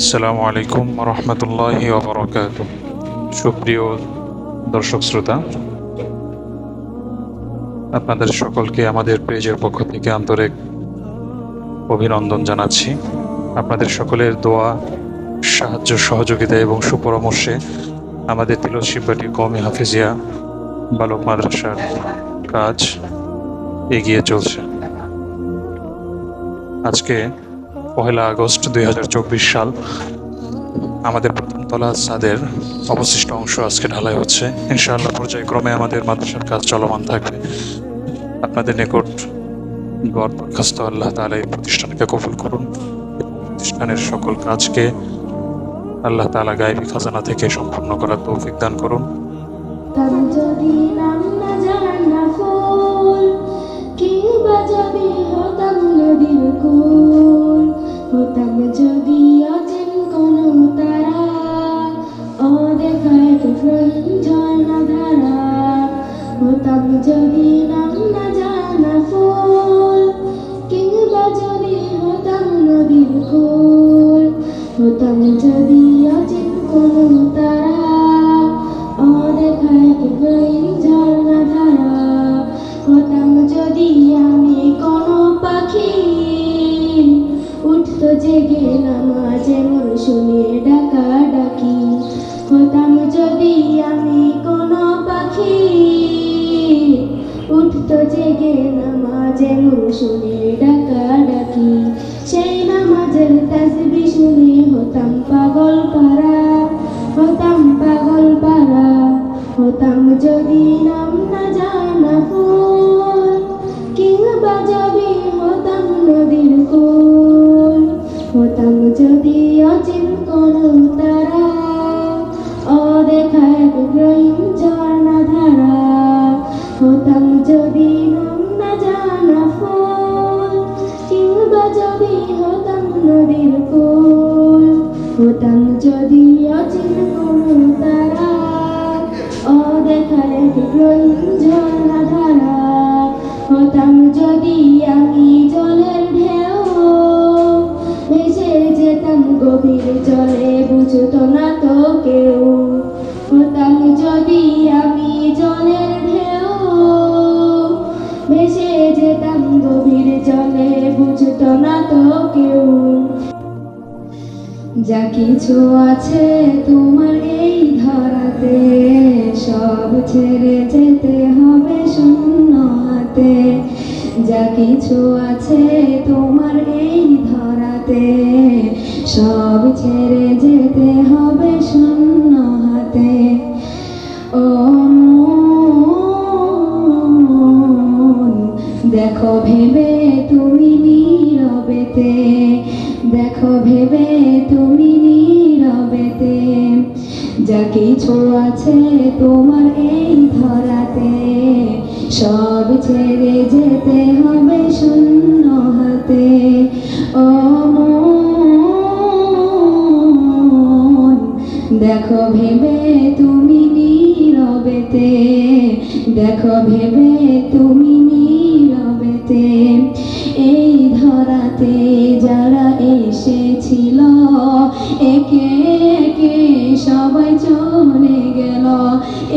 আসসালামু আলাইকুম রহমতুল্লাহ ওবরাকাত। সুপ্রিয় দর্শক শ্রোতা, আপনাদের সকলকে আমাদের পেজের পক্ষ থেকে আন্তরিক অভিনন্দন জানাচ্ছি। আপনাদের সকলের দোয়া, সাহায্য, সহযোগিতা এবং সুপরামর্শে আমাদের তিলশিববাটি কমি হাফিজিয়া বালক মাদ্রাসার কাজ এগিয়ে চলছে। আজকে পহেলা আগস্ট দু হাজার চব্বিশ সাল। আমাদের প্রথম তলা ছাদের অবশিষ্ট অংশ আজকে ঢালাই হচ্ছে। ইনশাআল্লাহ পর্যায়ক্রমে আমাদের মাদ্রাসার কাজ চলমান থাকবে। আপনাদের নিকট দোয়ার দরখাস্ত আল্লাহ তালা এই প্রতিষ্ঠানকে কবুল করুন। প্রতিষ্ঠানের সকল কাজকে আল্লাহ তালা গায়েবী খাজানা থেকে সম্পূর্ণ করার তৌফিক দান করুন। উঠতো জেগে নামাজে মোর শুনে ডাকা ডাকি। সেই নামাজের তাসবি শুনে হতাম পাগল পারা হতাম পাগল পারা হতাম যদি নাম না জানা ফুল কিংবা যদি হতাম নদীর কুল। হতাম যদি অচিন কোন তারা অদেখায় যদি নাম না জানা ফুল, কিংবা যদি হতাম নদীর কুল, হতাম যদি অচিন কোন তারা, অদেখায় রহিম যা কিছু আছে তোমার এই ধরাতে, সব ছেড়ে যেতে হবে শূন্য হাতে। যা কিছু আছে তোমার এই ধরাতে, সব ছেড়ে যেতে হবে শূন্য হাতে। ও দেখো ভেবে তুমি নীরবেতে। দেখো ভেবে তুমি নীরবেতে, যা কিছু আছে তোমার এই ধরাতে, সব ছেড়ে যেতে হবে শূন্য হাতে। ও দেখো ভেবে তুমি নীরবেতে, দেখো ভেবে তুমি নীরবেতে, এই ধরাতে যারা এসেছিল, একে একে সবাই চলে গেল।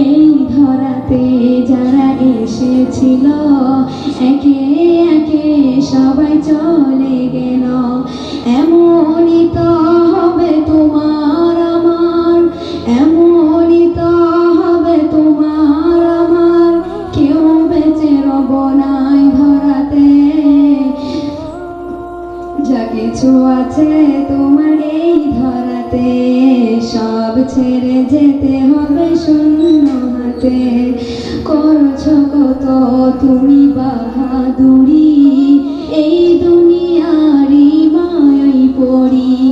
এই ধরাতে যারা এসেছিল, একে একে সবাই চলে গেল। কিছু আছে তোমার এই ধরাতে। সব ছেড়ে যেতে হবে শূন্য হাতে। করছ কত তুমি বাহাদুরি। এই দুনিয়ারি মায়াই পড়ি।